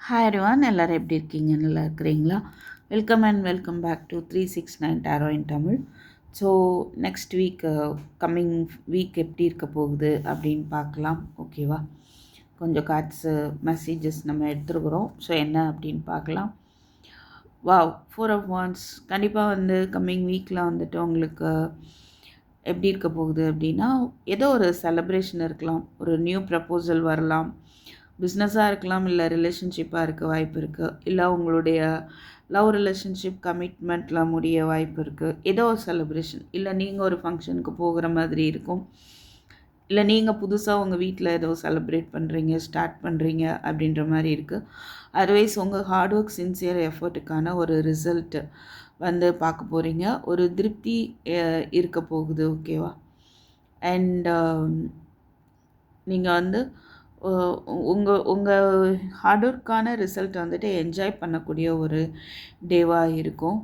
Hi everyone எல்லோரும் எப்படி இருக்கீங்க? நல்லா இருக்கிறீங்களா? Welcome and welcome back to three six nine tarot in Tamil so next week coming week எப்படி இருக்க போகுது அப்படின்னு பார்க்கலாம் ஓகேவா கொஞ்சம் கார்ட்ஸு மெசேஜஸ் uh, நம்ம எடுத்துருக்குறோம். ஸோ என்ன அப்படின்னு பார்க்கலாம். வாவ் ஃபோர் ஆஃப் ஒன்ஸ் கண்டிப்பாக வந்து கம்மிங் வீக்கில் வந்துட்டு உங்களுக்கு எப்படி இருக்க போகுது அப்படின்னா ஏதோ ஒரு செலப்ரேஷன் இருக்கலாம். ஒரு நியூ ப்ரப்போசல் வரலாம். பிஸ்னஸாக இருக்கலாம் இல்லை ரிலேஷன்ஷிப்பாக இருக்க வாய்ப்பு இருக்குது இல்லை உங்களுடைய லவ் ரிலேஷன்ஷிப் கமிட்மெண்ட்டில் முடிய வாய்ப்பு இருக்குது ஏதோ ஒரு செலிப்ரேஷன் இல்லை நீங்கள் ஒரு ஃபங்க்ஷனுக்கு போகிற மாதிரி இருக்கும். இல்லை நீங்கள் புதுசாக உங்கள் வீட்டில் ஏதோ செலிப்ரேட் பண்ணுறீங்க ஸ்டார்ட் பண்ணுறீங்க அப்படின்ற மாதிரி இருக்குது அதர்வைஸ் உங்கள் ஹார்ட் ஒர்க் சின்சியர் எஃபர்ட்டுக்கான ஒரு ரிசல்ட்டு வந்து பார்க்க போகிறீங்க ஒரு திருப்தி இருக்க போகுது ஓகேவா அண்ட் நீங்கள் வந்து உங்கள் உங்கள் ஹார்ட் ஒர்க்கான ரிசல்ட் வந்துட்டு என்ஜாய் பண்ணக்கூடிய ஒரு டேவாக இருக்கும்.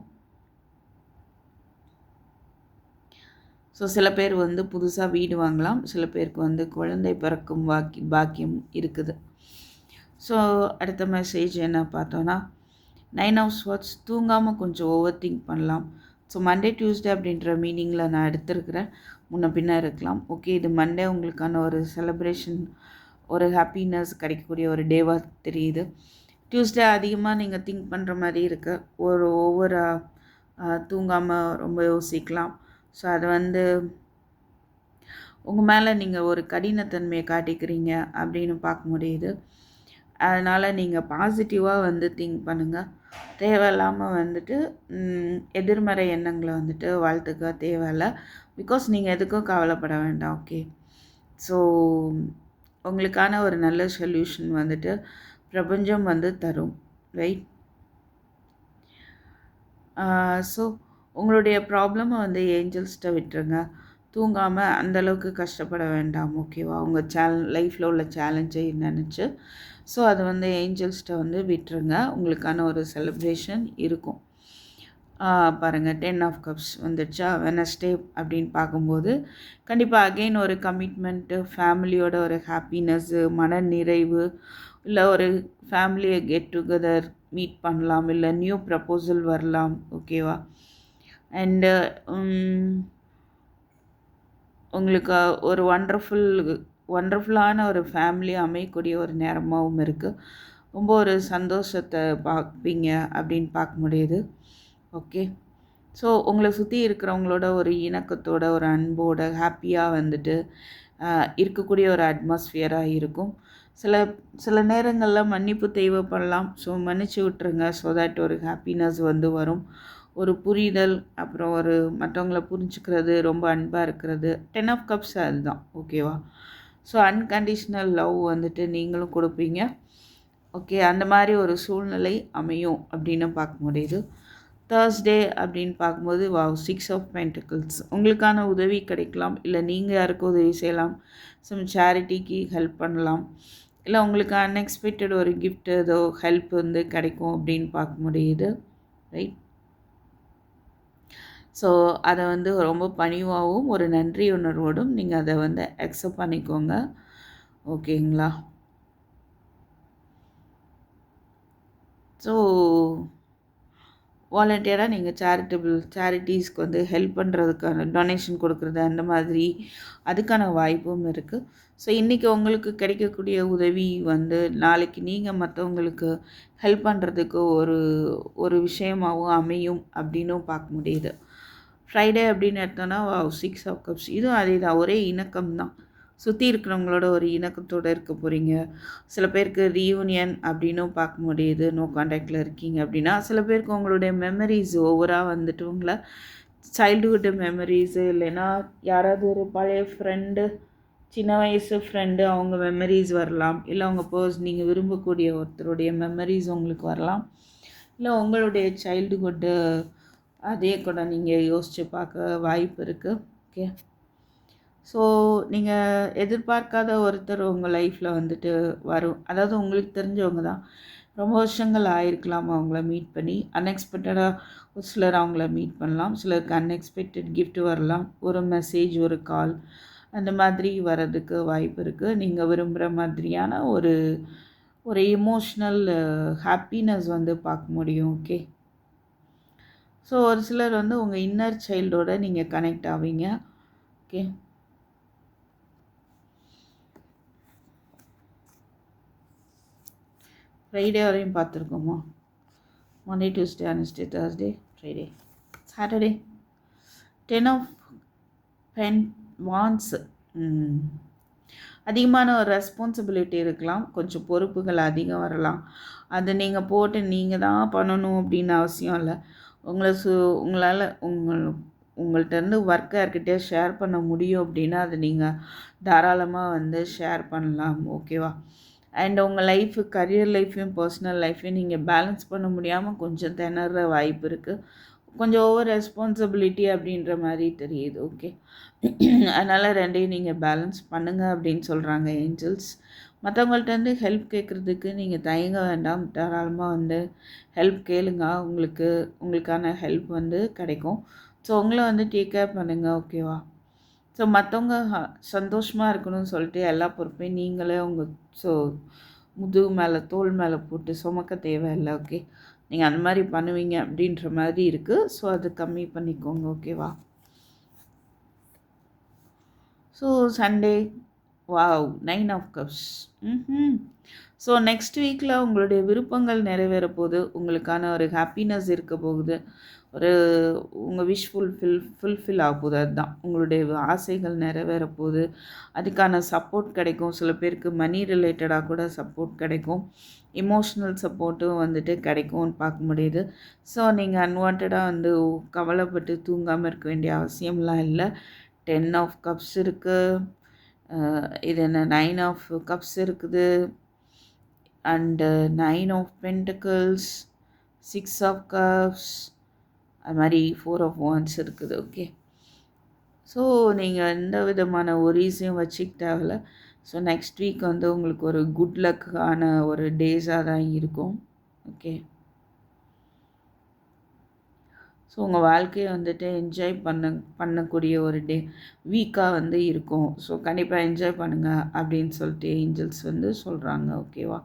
ஸோ சில பேர் வந்து புதுசாக வீடு வாங்கலாம். சில பேருக்கு வந்து குழந்தை பிறக்கும் வாக்கி பாக்கியம் இருக்குது. ஸோ அடுத்த மெசேஜ் என்ன பார்த்தோன்னா நைன் ஹவர்ஸ் வாட்ச் தூங்காமல் கொஞ்சம் ஓவர் திங்க் பண்ணலாம். ஸோ மண்டே டியூஸ்டே அப்படின்ற மீனிங்கில் நான் எடுத்திருக்கிறேன். முன்ன பின்ன இருக்கலாம். ஓகே இது மண்டே உங்களுக்கான ஒரு செலப்ரேஷன் ஒரு ஹாப்பினஸ் கிடைக்கக்கூடிய ஒரு டேவாக தெரியுது. டியூஸ்டே அதிகமாக நீங்கள் திங்க் பண்ணுற மாதிரி இருக்குது ஒரு ஒவ்வொரு தூங்காமல் ரொம்ப யோசிக்கலாம். ஸோ அது வந்து உங்கள் மேலே நீங்கள் ஒரு கடினத்தன்மையை காட்டிக்கிறீங்க அப்படின்னு பார்க்க முடியுது. அதனால் நீங்கள் பாசிட்டிவாக வந்து திங்க் பண்ணுங்கள் தேவையில்லாமல் வந்துட்டு எதிர்மறை எண்ணங்களை வந்துட்டு வாழ்த்துக்க தேவையில்ல. பிகாஸ் நீங்கள் எதுக்கும் கவலைப்பட வேண்டாம் ஓகே ஸோ உங்களுக்கான ஒரு நல்ல சொல்யூஷன் வந்துட்டு பிரபஞ்சம் வந்து தரும் ரைட் ஸோ உங்களுடைய ப்ராப்ளமை வந்து ஏஞ்சல்ஸ்கிட்ட விட்டுருங்க. தூங்காமல் அந்தளவுக்கு கஷ்டப்பட வேண்டாம் ஓகேவா உங்கள் சேல லைஃப்பில் உள்ள சேலஞ்சை நினச்சி. ஸோ அது வந்து ஏஞ்சல்ஸ்கிட்ட வந்து விட்டுருங்க. உங்களுக்கான ஒரு செலிப்ரேஷன் இருக்கும். பாருங்கள் டென் ஆஃப் கப்ஸ் வந்துடுச்சா வெனஸ்டே அப்படின்னு பார்க்கும்போது கண்டிப்பாக அகெயின் ஒரு கமிட்மெண்ட்டு ஃபேமிலியோட ஒரு ஹாப்பினஸ்ஸு மன நிறைவு இல்லை ஒரு ஃபேமிலியை கெட் டுகெதர் மீட் பண்ணலாம் இல்லை நியூ ப்ரப்போசல் வரலாம் ஓகேவா அண்டு உங்களுக்கு ஒரு ஒண்டர்ஃபுல் ஒண்டர்ஃபுல்லான ஒரு ஃபேமிலி அமையக்கூடிய ஒரு நேரமாகவும் இருக்குது ரொம்ப ஒரு சந்தோஷத்தை பார்ப்பீங்க அப்படின்னு பார்க்க முடியுது. ஓகே. ஸோ உங்களை சுற்றி இருக்கிறவங்களோட ஒரு இணக்கத்தோட ஒரு அன்போட ஹாப்பியாக வந்துட்டு இருக்கக்கூடிய ஒரு அட்மாஸ்ஃபியராக இருக்கும். சில சில நேரங்களில் மன்னிப்பு தேவைப்படலாம். ஸோ மன்னிச்சு விட்டுருங்க. ஸோ தட் ஒரு ஹாப்பினஸ் வந்து வரும். ஒரு புரிதல் அப்புறம் ஒரு மற்றவங்கள புரிஞ்சுக்கிறது ரொம்ப அன்பாக இருக்கிறது. டென் ஆஃப் கப்ஸ் அதுதான். ஓகேவா? ஸோ அன்கண்டிஷ்னல் லவ் வந்துட்டு நீங்களும் கொடுப்பீங்க. ஓகே அந்த மாதிரி ஒரு சூழ்நிலை அமையும் அப்படின்னு பார்க்க முடியுது. தேர்ஸ்டே அப்படின்னு பார்க்கும்போது வாவ் சிக்ஸ் ஆஃப் பென்டிகிள்ஸ் உங்களுக்கான உதவி கிடைக்கலாம். இல்லை நீங்கள் யாருக்கும் உதவி செய்யலாம்? சம் சேரிட்டிக்கு ஹெல்ப் பண்ணலாம். இல்லை உங்களுக்கு அன்எக்ஸ்பெக்டட் ஒரு கிஃப்ட் ஏதோ ஹெல்ப் வந்து கிடைக்கும் அப்படின்னு பார்க்க முடியுது. ரைட் ஸோ அதை வந்து ரொம்ப பணிவாகவும் ஒரு நன்றி உணர்வோடும் நீங்கள் அதை வந்து அக்செப்ட் பண்ணிக்கோங்க. ஓகேங்களா ஸோ வாலண்டியராக நீங்கள் சேரிட்டபிள் சேரிட்டிஸ்க்கு வந்து ஹெல்ப் பண்ணுறதுக்கான டொனேஷன் கொடுக்குறது அந்த மாதிரி அதுக்கான வாய்ப்பும் இருக்குது ஸோ இன்றைக்கி உங்களுக்கு கிடைக்கக்கூடிய உதவி வந்து நாளைக்கு நீங்கள் மற்றவங்களுக்கு ஹெல்ப் பண்ணுறதுக்கு ஒரு ஒரு விஷயமாகவும் அமையும் அப்படின்னும் பார்க்க முடியுது. ஃப்ரைடே அப்படின்னு எடுத்தோன்னா சிக்ஸ் ஆஃப் கப்ஸ் இதுவும் அதே தான் ஒரே இணக்கம் தான் சுற்றி இருக்கிறவங்களோட ஒரு இணக்கத்தோடு இருக்க போகிறீங்க சில பேருக்கு ரீயூனியன் அப்படின்னும் பார்க்க முடியுது. நோ காண்டாக்டில் இருக்கீங்க அப்படின்னா சில பேருக்கு உங்களுடைய மெமரிஸ் ஓவராக வந்துட்டு உங்களை சைல்டுஹுட் மெமரிஸு இல்லைன்னா யாராவது ஒரு பழைய ஃப்ரெண்டு சின்ன வயசு ஃப்ரெண்டு அவங்க மெமரிஸ் வரலாம். இல்லை அவங்க பர்ஸ் நீங்கள் விரும்பக்கூடிய ஒருத்தருடைய மெமரிஸ் உங்களுக்கு வரலாம். இல்லை உங்களுடைய சைல்டுஹுட்டு அதே கூட நீங்கள் யோசித்து பார்க்க வாய்ப்பு இருக்குது ஓகே ஸோ நீங்கள் எதிர்பார்க்காத ஒருத்தர் உங்கள் லைஃப்பில் வந்துட்டு வரும். அதாவது உங்களுக்கு தெரிஞ்சவங்க தான். ரொம்ப வருஷங்கள் ஆயிருக்கலாம் அவங்கள மீட் பண்ணி. அன்எக்ஸ்பெக்டடாக ஒரு சிலர் அவங்கள மீட் பண்ணலாம். சிலருக்கு அன்எக்ஸ்பெக்டட் கிஃப்ட் வரலாம். ஒரு மெசேஜ் ஒரு கால் அந்த மாதிரி வர்றதுக்கு வாய்ப்பு இருக்குது நீங்கள் விரும்புகிற மாதிரியான ஒரு ஒரு எமோஷ்னல் ஹாப்பினஸ் வந்து பார்க்க முடியும். ஓகே ஸோ ஒரு சிலர் வந்து உங்கள் இன்னர் சைல்டோட நீங்கள் கனெக்ட் ஆவீங்க. ஓகே ஃப்ரைடே வரையும் பார்த்துருக்கோமா? Monday Tuesday Wednesday Thursday Friday Saturday ten of pen wands அதிகமான ஒரு ரெஸ்பான்சிபிலிட்டி இருக்கலாம். கொஞ்சம் பொறுப்புகள் அதிகம் வரலாம். அதை நீங்கள் போட்டு நீங்கள் தான் பண்ணணும் அப்படின்னு அவசியம் இல்லை. உங்களை சு உங்களால் உங்கள் உங்கள்கிட்டருந்து ஒர்க்கை யார்கிட்டயே ஷேர் பண்ண முடியும் அப்படின்னா அதை நீங்கள் தாராளமாக வந்து ஷேர் பண்ணலாம். ஓகேவா அண்ட் உங்கள் லைஃப் கரியர் லைஃப்பையும் பர்சனல் லைஃப்பையும் நீங்கள் பேலன்ஸ் பண்ண முடியாமல் கொஞ்சம் திணற வாய்ப்பு இருக்குது கொஞ்சம் ஓவர் ரெஸ்பான்சிபிலிட்டி அப்படின்ற மாதிரி தெரியுது ஓகே அதனால் ரெண்டையும் நீங்கள் பேலன்ஸ் பண்ணுங்கள் அப்படின்னு சொல்கிறாங்க ஏஞ்சல்ஸ் மற்றவங்கள்ட்டேருந்து ஹெல்ப் கேட்குறதுக்கு நீங்கள் தயங்க வேண்டாம். தாராளமாக வந்து ஹெல்ப் கேளுங்க. உங்களுக்கு உங்களுக்கான ஹெல்ப் வந்து கிடைக்கும். ஸோ உங்களை வந்து டேக் கேர் பண்ணுங்கள் ஓகேவா ஸோ மற்றவங்க சந்தோஷமாக இருக்கணும்னு சொல்லிட்டு எல்லா பொறுப்பையும் நீங்களே உங்கள் ஸோ முதுகு மேலே தோல் மேலே போட்டு சுமக்க தேவையில்லை ஓகே நீங்கள் அந்த மாதிரி பண்ணுவீங்க அப்படின்ற மாதிரி இருக்குது ஸோ அது கம்மி பண்ணிக்கோங்க ஓகேவா so Sunday wow nine of cups hmm so next வீக்கில் உங்களுடைய விருப்பங்கள் நிறைவேற போகுது உங்களுக்கான ஒரு ஹாப்பினஸ் இருக்க போகுது. ஒரு உங்கள் விஷ் ஃபுல்ஃபில் ஃபுல்ஃபில் ஆக போகுது. அதுதான். உங்களுடைய ஆசைகள் நிறைவேற போகுது அதுக்கான சப்போர்ட் கிடைக்கும். சில பேருக்கு மணி ரிலேட்டடாக கூட சப்போர்ட் கிடைக்கும். இமோஷ்னல் சப்போர்ட்டும் வந்துட்டு கிடைக்கும்னு பார்க்க முடியுது. ஸோ நீங்கள் அன்வான்டாக வந்து கவலைப்பட்டு தூங்காமல் இருக்க வேண்டிய அவசியம்லாம் இல்லை. டென் ஆஃப் கப்ஸ் இருக்குது இது என்ன? நைன் ஆஃப் கப்ஸ் இருக்குது. And nine of pentacles six of cups அது மாதிரி ஃபோர் ஆஃப் ஒன்ஸ் இருக்குது ஓகே ஸோ நீங்கள் எந்த விதமான ஒரீஸையும் வச்சுக்க தேவையில்ல ஸோ நெக்ஸ்ட் வீக் வந்து உங்களுக்கு ஒரு குட் லக்கான ஒரு டேஸாக தான் இருக்கும் ஓகே ஸோ உங்கள் வாழ்க்கையை வந்துட்டு என்ஜாய் பண்ண பண்ணக்கூடிய ஒரு டே வீக்காக வந்து இருக்கும். ஸோ கண்டிப்பாக என்ஜாய் பண்ணுங்கள் அப்படின்னு சொல்லிட்டு ஏஞ்சல்ஸ் வந்து சொல்கிறாங்க ஓகேவா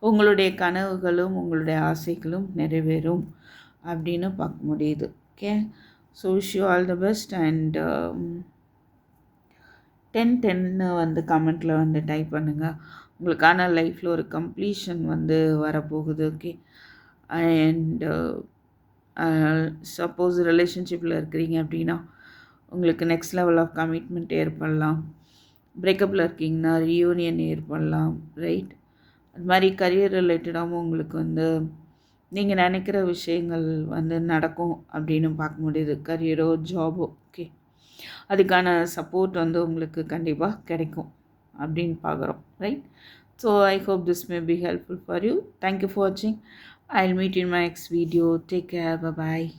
உங்களுடைய கனவுகளும் உங்களுடைய ஆசைகளும் நிறைவேறும் அப்படின்னு பார்க்க முடியுது okay so wish you all the best and ten டென்னு வந்து கமெண்ட்டில் வந்து டைப் பண்ணுங்கள் உங்களுக்கான லைஃப்பில் ஒரு கம்ப்ளீஷன் வந்து வரப்போகுது ஓகே அண்ட் சப்போஸ் ரிலேஷன்ஷிப்பில் இருக்கிறீங்க அப்படின்னா உங்களுக்கு நெக்ஸ்ட் லெவல் ஆஃப் கமிட்மெண்ட் ஏற்படலாம். பிரேக்கப்பில் இருக்கீங்கன்னா ரியூனியன் ஏற்படலாம் ரைட் அது மாதிரி கரியர் ரிலேட்டடாகவும் உங்களுக்கு வந்து நீங்கள் நினைக்கிற விஷயங்கள் வந்து நடக்கும் அப்படின்னு பார்க்க முடியுது. கரியரோ ஜாபோ ஓகே அதுக்கான சப்போர்ட் வந்து உங்களுக்கு கண்டிப்பாக கிடைக்கும் அப்படின்னு பார்க்குறோம் right so I hope this may be helpful for you thank you for வாட்சிங் I'll meet in my next video. Take care. Bye bye.